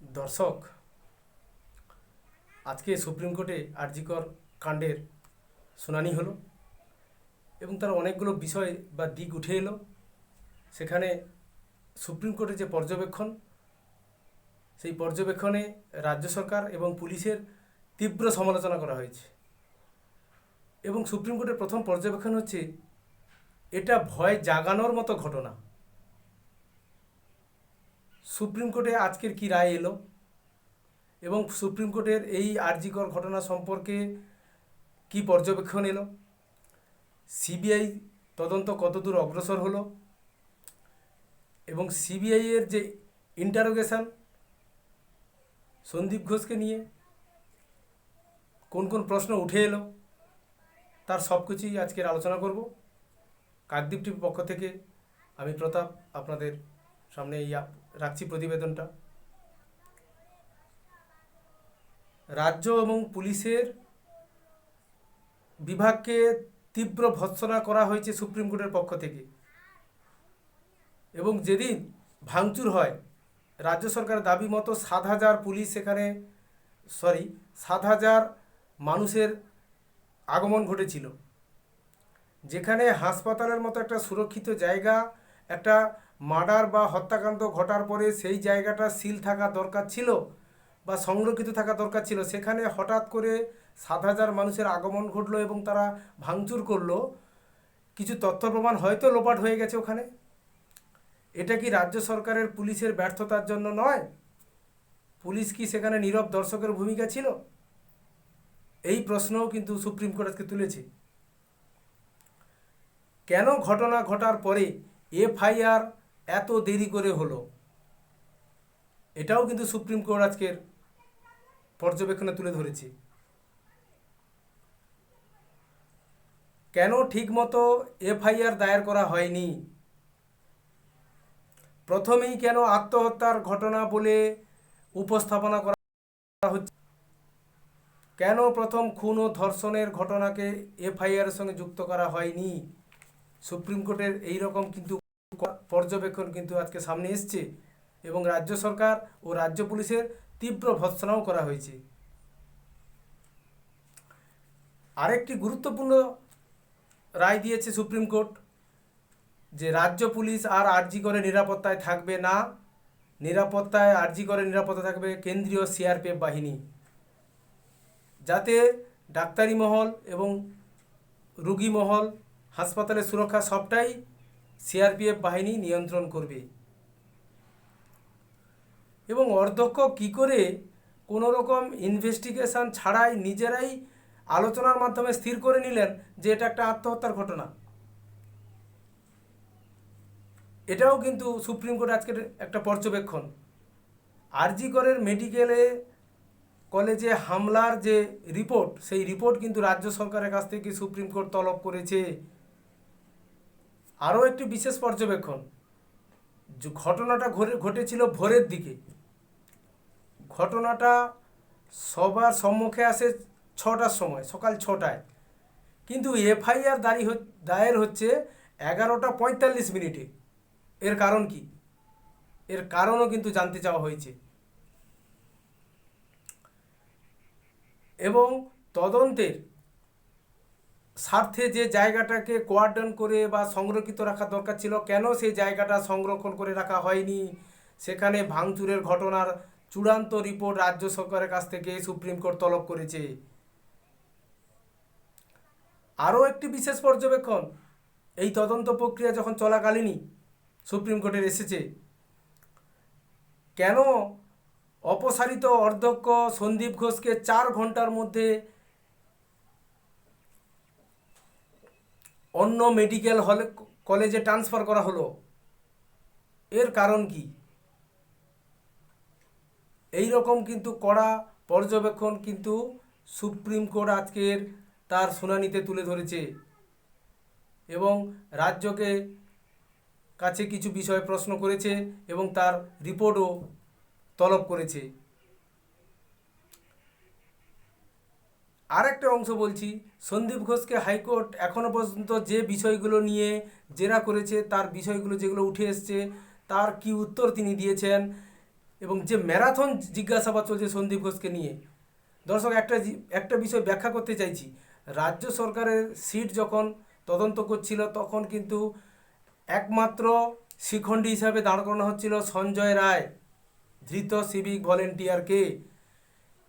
দর্শক, আজকে সুপ্রিম কোর্টে আরজিকর কাণ্ডের শুনানি হলো এবং তার অনেকগুলো বিষয় বা দিক উঠে এলো। সেখানে সুপ্রিম কোর্টের যে পর্যবেক্ষণ, সেই পর্যবেক্ষণে রাজ্য সরকার এবং পুলিশের তীব্র সমালোচনা করা হয়েছে। এবং সুপ্রিম কোর্টের প্রথম পর্যবেক্ষণ হচ্ছে, এটা ভয় জাগানোর মতো ঘটনা। সুপ্রিম কোর্টে আজকের কি রায় এলো? এবং সুপ্রিম কোর্টের এই আরজিকর ঘটনা সম্পর্কে কি পর্যবেক্ষণ এলো? সিবিআই তদন্ত কতদূর অগ্রসর হলো? এবং সিবিআই এর যে ইন্টারোগেশন সন্দীপ ঘোষকে নিয়ে কোন কোন প্রশ্ন উঠে এলো, তার সব কিছুই আজকের আলোচনা করব। কাকদ্বীপ টিভির পক্ষ থেকে আমি প্রতাপ, আপনাদের সামনে এই রাখছি প্রতিবেদনটা। রাজ্য এবং পুলিশের বিভাগকে তীব্র ভৎসনা করা হয়েছে সুপ্রিম কোর্টের পক্ষ থেকে। এবং যেদিন ভাঙচুর হয়, রাজ্য সরকারের দাবি মতো সাত হাজার পুলিশ সেখানে সরি সাত হাজার মানুষের আগমন ঘটেছিল। যেখানে হাসপাতালের মতো একটা সুরক্ষিত জায়গা, একটা মার্ডার বা হত্যাকাণ্ড ঘটার পরে সেই জায়গাটা সিল থাকা দরকার ছিল বা সংরক্ষিত থাকা দরকার ছিল। সেখানে হঠাৎ করে সাত হাজার মানুষের আগমন ঘটলো এবং তারা ভাঙচুর করল। কিছু তথ্য প্রমাণ হয়তো লোপাট হয়ে গেছে ওখানে। এটা কি রাজ্য সরকারের পুলিশের ব্যর্থতার জন্য নয়? পুলিশ কি সেখানে নীরব দর্শকের ভূমিকা ছিল? এই প্রশ্নও কিন্তু সুপ্রিম কোর্ট আজকে তুলেছে। কেন ঘটনা ঘটার পরে এফআইআর এত দেরি করে হলো। এটাও কিন্তু সুপ্রিম কোর্ট আজকের পর্যবেক্ষণে তুলে ধরেছে। কেন ঠিকমতো এফআইআর দায়ের করা হয়নি? প্রথমেই কেন আত্মহত্যার ঘটনা বলে উপস্থাপনা করা হচ্ছে? কেন প্রথম খুন ও ধর্ষণের ঘটনাকে এফআইআর সঙ্গে যুক্ত করা হয়নি? সুপ্রিম কোর্টের এই রকম কিন্তু পর্যবেক্ষণ কিন্তু আজকে সামনে এসছে এবং রাজ্য সরকার ও রাজ্য পুলিশের তীব্র ভৎসনাও করা হয়েছে। আরেকটি গুরুত্বপূর্ণ রায় দিয়েছে সুপ্রিম কোর্ট যে রাজ্য পুলিশ আর আরজি করে নিরাপত্তায় থাকবে না, নিরাপত্তায় আরজি করে নিরাপত্তা থাকবে কেন্দ্রীয় সিআরপিএফ বাহিনী। যাতে ডাক্তারি মহল এবং রুগী মহল, হাসপাতালের সুরক্ষা সবটাই সিআরপিএফ বাহিনী নিয়ন্ত্রণ করবে। এবং অধ্যক্ষ কি করে কোনো রকম ইনভেস্টিগেশন ছাড়াই নিজেরাই আলোচনার মাধ্যমে স্থির করে নিলেন যে এটা একটা আত্মহত্যার ঘটনা? এটাও কিন্তু সুপ্রিম কোর্ট আজকের একটা পর্যবেক্ষণ। আরজি করের মেডিকেলে কলেজে হামলার যে রিপোর্ট, সেই রিপোর্ট কিন্তু রাজ্য সরকারের কাছ থেকে সুপ্রিম কোর্ট তলব করেছে। আরও একটি বিশেষ পর্যবেক্ষণ। ঘটনাটা ঘটে, ঘটেছিল ভোরের দিকে। ঘটনাটা সবার সম্মুখে আসে ছটার সময়, সকাল ছটায়। কিন্তু এফআইআর দাঁড়ি দায়ের হচ্ছে এগারোটা পঁয়তাল্লিশ মিনিটে। এর কারণ কি? এর কারণও কিন্তু জানতে চাওয়া হয়েছে। এবং তদন্তের স্বার্থে যে জায়গাটাকে কোয়ার্ডন করে বা সংরক্ষিত রাখা দরকার ছিল, কেন সেই জায়গাটা সংরক্ষণ করে রাখা হয়নি? সেখানে ভাঙচুরের ঘটনার চূড়ান্ত রিপোর্ট রাজ্য সরকারের কাছ থেকে সুপ্রিম কোর্ট তলব করেছে। আরও একটি বিশেষ পর্যবেক্ষণ, এই তদন্ত প্রক্রিয়া যখন চলাকালীনই সুপ্রিম কোর্টের এসেছে। কেন অপসারিত অধ্যক্ষ সন্দীপ ঘোষকে চার ঘণ্টার মধ্যে অন্য মেডিকেল হলে কলেজে ট্রান্সফার করা হলো। এর কারণ কি? এই রকম কিন্তু কড়া পর্যবেক্ষণ কিন্তু সুপ্রিম কোর্ট আজকের তার শুনানিতে তুলে ধরেছে এবং রাজ্যকে কাছে কিছু বিষয়ে প্রশ্ন করেছে এবং তার রিপোর্টও তলব করেছে। আরেকটা অংশ বলছি, সন্দীপ ঘোষকে হাইকোর্ট এখনও পর্যন্ত যে বিষয়গুলো নিয়ে জেরা করেছে, তার বিষয়গুলো যেগুলো উঠে এসছে, তার কি উত্তর তিনি দিয়েছেন এবং যে ম্যারাথন জিজ্ঞাসাবাদ চলছে সন্দীপ ঘোষকে নিয়ে। দর্শক, একটা একটা বিষয় ব্যাখ্যা করতে চাইছি। রাজ্য সরকারের সিট যখন তদন্ত করছিল, তখন কিন্তু একমাত্র শিখণ্ডী হিসাবে দাঁড় করানো হচ্ছিল সঞ্জয় রায়, ধৃত সিভিক ভলেন্টিয়ারকে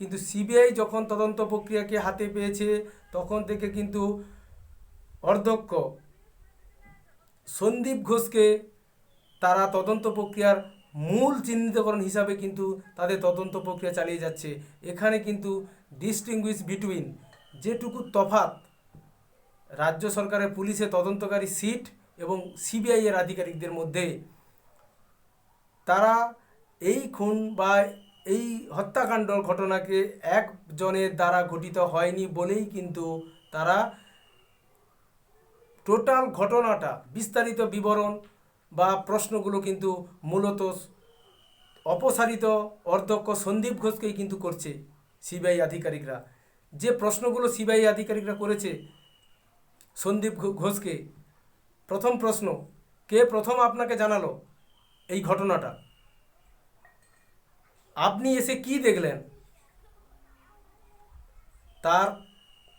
কিন্তু সিবিআই যখন তদন্ত প্রক্রিয়াকে হাতে পেয়েছে, তখন থেকে কিন্তু অধ্যক্ষ সন্দীপ ঘোষকে তারা তদন্ত প্রক্রিয়ার মূল চিহ্নিতকরণ হিসাবে কিন্তু তাদের তদন্ত প্রক্রিয়া চালিয়ে যাচ্ছে। এখানে কিন্তু ডিস্টিংগুইশ বিটুইন যেটুকু তফাত রাজ্য সরকারের পুলিশের তদন্তকারী সিট এবং সিবিআইয়ের আধিকারিকদের মধ্যে, তারা এই খুন বা এই হত্যাকাণ্ড ঘটনাকে একজনের দ্বারা ঘটিত হয়নি বলেই কিন্তু তারা টোটাল ঘটনাটা, বিস্তারিত বিবরণ বা প্রশ্নগুলো কিন্তু মূলত অপসারিত অধ্যক্ষ সন্দীপ ঘোষকেই কিন্তু করছে সিবিআই আধিকারিকরা। যে প্রশ্নগুলো সিবিআই আধিকারিকরা করেছে সন্দীপ ঘোষকে, প্রথম প্রশ্ন, কে প্রথম আপনাকে জানালো এই ঘটনাটা? আপনি এসে কি দেখলেন? তার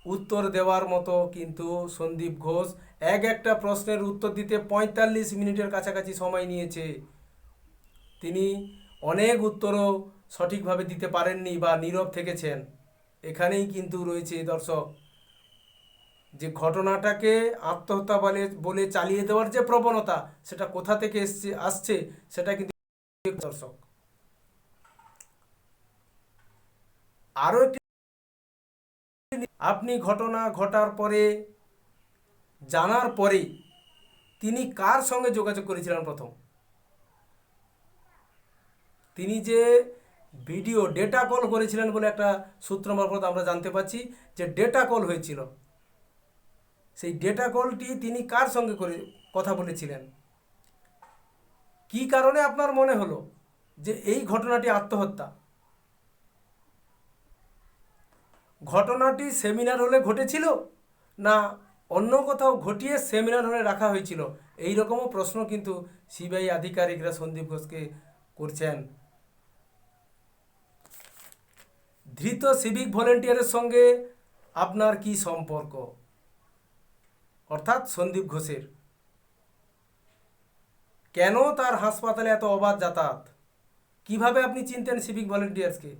উত্তর দেওয়ার মতো কিন্তু সন্দীপ ঘোষ এক একটা প্রশ্নের উত্তর দিতে পঁয়তাল্লিশ মিনিটের কাছাকাছি সময় নিয়েছে। তিনি অনেক উত্তরও সঠিকভাবে দিতে পারেননি বা নীরব থেকেছেন। এখানেই কিন্তু রয়েছে দর্শক, যে ঘটনাটাকে আত্মহত্যা বলে বলে চালিয়ে দেওয়ার যে প্রবণতা, সেটা কোথা থেকে এসছে, আসছে, সেটা কিন্তু দর্শক। আরও একটি আপনি ঘটনা ঘটার পরে, জানার পরে তিনি কার সঙ্গে যোগাযোগ করেছিলেন প্রথম? তিনি যে ভিডিও ডেটা কল করেছিলেন বলে একটা সূত্র মারফত আমরা জানতে পারছি যে ডেটা কল হয়েছিল। সেই ডেটা কলটি তিনি কার সঙ্গে করে কথা বলেছিলেন? কি কারণে আপনার মনে হলো যে এই ঘটনাটি আত্মহত্যা? ঘটনাটি সেমিনার হলে ঘটেছিল? না, অন্য কোথাও ঘটিয়ে সেমিনার হলে রাখা হয়েছিল? এই রকমও প্রশ্ন কিন্তু সিবিআই আধিকারিকরা সন্দীপ ঘোষকে করছেন। ধৃত সিভিক ভলেন্টিয়ারের সঙ্গে আপনার কি সম্পর্ক? অর্থাৎ সন্দীপ ঘোষের। কেন তার হাসপাতালে এত অবাধ যাতায়াত? কীভাবে আপনি চিনতেন সিভিক ভলেন্টিয়ার্সকে?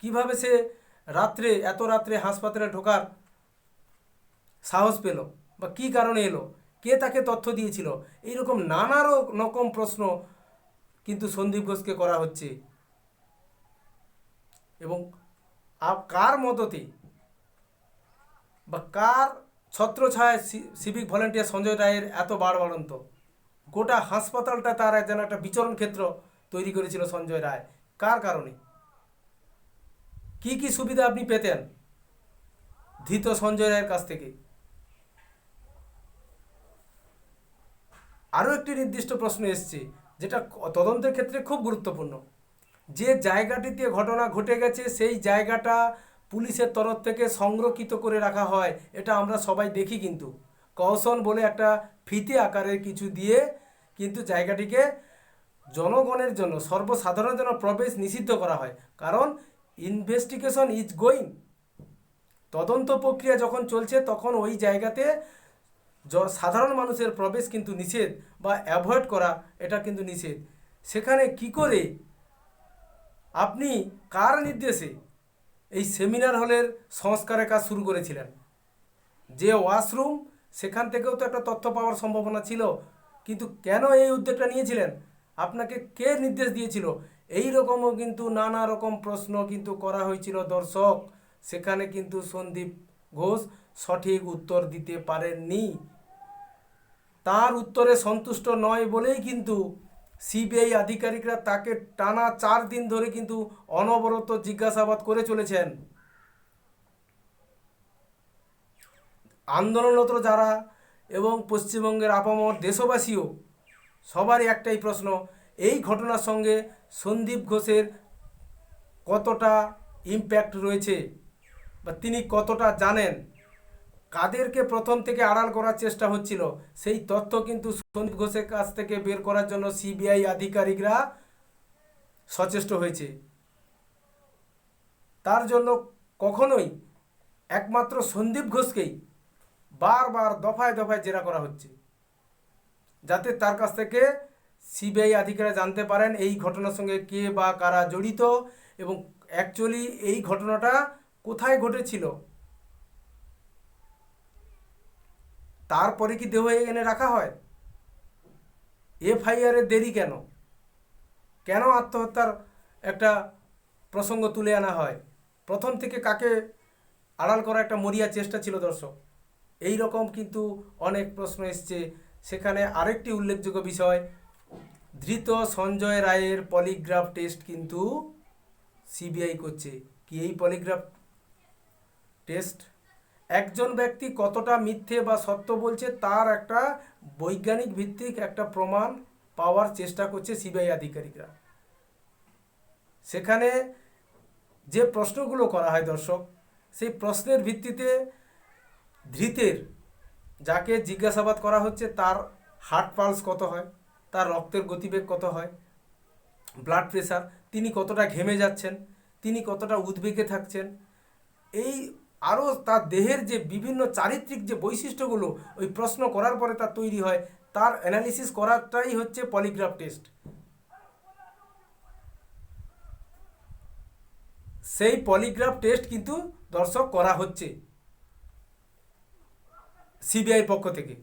কীভাবে সে রাত্রে, এত রাত্রে হাসপাতালে ঢোকার সাহস পেল বা কি কারণে এলো? কে তাকে তথ্য দিয়েছিল? এইরকম নানা রক- রকম প্রশ্ন কিন্তু সন্দীপ ঘোষকে করা হচ্ছে। এবং কার মততে বা কার ছত্রছায়ায় সি- সিভিক ভলেন্টিয়ার সঞ্জয় রায়ের এত বাড়বাড়ন্ত গোটা হাসপাতালটা তার যেন একটা বিচরণ ক্ষেত্র তৈরি করেছিল সঞ্জয় রায়। কার কারণে? কি কি সুবিধা আপনি পেতেন? ধৃত সঞ্জয় রায়ের কাছ থেকে। আরও একটি নির্দিষ্ট প্রশ্ন এসছে, যেটা তদন্তের ক্ষেত্রে খুব গুরুত্বপূর্ণ। যে জায়গাটিতে ঘটনা ঘটে গেছে, সেই জায়গাটা পুলিশের তরফ থেকে সংরক্ষিত করে রাখা হয়, এটা আমরা সবাই দেখি কিন্তু। কৌশল বলে একটা ফিতে আকারের কিছু দিয়ে কিন্তু জায়গাটিকে জনগণের জন্য, সর্বসাধারণের জন্য প্রবেশ নিষিদ্ধ করা হয়। কারণ ইনভেস্টিগেশন ইজ গোয়িং তদন্ত প্রক্রিয়া যখন চলছে, তখন ওই জায়গাতে সাধারণ মানুষের প্রবেশ কিন্তু নিষেধ বা অ্যাভয়েড করা, এটা কিন্তু নিষেধ। সেখানে কি করে আপনি কার নির্দেশে এই সেমিনার হলের সংস্কারের কাজ শুরু করেছিলেন? যে ওয়াশরুম সেখান থেকেও তো একটা তথ্য পাওয়ার সম্ভাবনা ছিল। কিন্তু কেন এই উদ্যোগটা নিয়েছিলেন? আপনাকে কে নির্দেশ দিয়েছিল? এই রকমও কিন্তু নানা রকম প্রশ্ন কিন্তু করা হয়েছিল দর্শক। সেখানে কিন্তু সন্দীপ ঘোষ সঠিক উত্তর দিতে পারেননি। তার উত্তরে সন্তুষ্ট নয় বলেই কিন্তু সিবিআই আধিকারিকরা তাকে টানা চার দিন ধরে কিন্তু অনবরত জিজ্ঞাসাবাদ করে চলেছেন। আন্দোলনরত যারা এবং পশ্চিমবঙ্গের আপামর দেশবাসীও, সবারই একটাই প্রশ্ন এই ঘটনার সঙ্গে সন্দীপ ঘোষের কতটা ইম্প্যাক্ট রয়েছে বা তিনি কতটা জানেন, কাদেরকে প্রথম থেকে আড়াল করার চেষ্টা হচ্ছিল, সেই তথ্য কিন্তু সন্দীপ ঘোষের কাছ থেকে বের করার জন্য সিবিআই আধিকারিকরা সচেষ্ট হয়েছে। তার জন্য কখনোই একমাত্র সন্দীপ ঘোষকেই বারবার দফায় দফায় জেরা করা হচ্ছে, যাতে তার কাছ থেকে সিবিআই আধিকারিকরা জানতে পারেন এই ঘটনার সঙ্গে কে বা কারা জড়িত এবং অ্যাকচুয়ালি এই ঘটনাটা কোথায় ঘটেছিল। তারপরে কি দেহ এনে রাখা হয়? এফআইআর দেরি কেন? কেন আত্মহত্যার একটা প্রসঙ্গ তুলে আনা হয়? প্রথম থেকে কাকে আড়াল করা একটা মরিয়া চেষ্টা ছিল দর্শক? এই রকম কিন্তু অনেক প্রশ্ন এসছে। সেখানে আরেকটি উল্লেখযোগ্য বিষয় ধৃত সঞ্জয় রায়ের পলিগ্রাফ টেস্ট কিন্তু সিবিআই করছে। কি এই পলিগ্রাফ টেস্ট? একজন ব্যক্তি কতটা মিথ্যে বা সত্য বলছে তার একটা বৈজ্ঞানিক ভিত্তিক একটা প্রমাণ পাওয়ার চেষ্টা করছে সিবিআই আধিকারিকরা। সেখানে যে প্রশ্নগুলো করা হয় দর্শক, সেই প্রশ্নের ভিত্তিতে ধৃতের যাকে জিজ্ঞাসাবাদ করা হচ্ছে তার হার্ট পালস কত হয়? তার রক্তের গতিবেগ কত হয়? ব্লাড প্রেশার তিনি কতটা ঘেমে যাচ্ছেন? তিনি কতটা উদ্বেগে থাকছেন? এই আরও তার দেহের যে বিভিন্ন চারিত্রিক যে বৈশিষ্ট্যগুলো ওই প্রশ্ন করার পরে তার তৈরি হয়, তার অ্যানালিসিস করাটাই হচ্ছে পলিগ্রাফ টেস্ট সেই পলিগ্রাফ টেস্ট কিন্তু দর্শক করা হচ্ছে সিবিআই পক্ষ থেকে।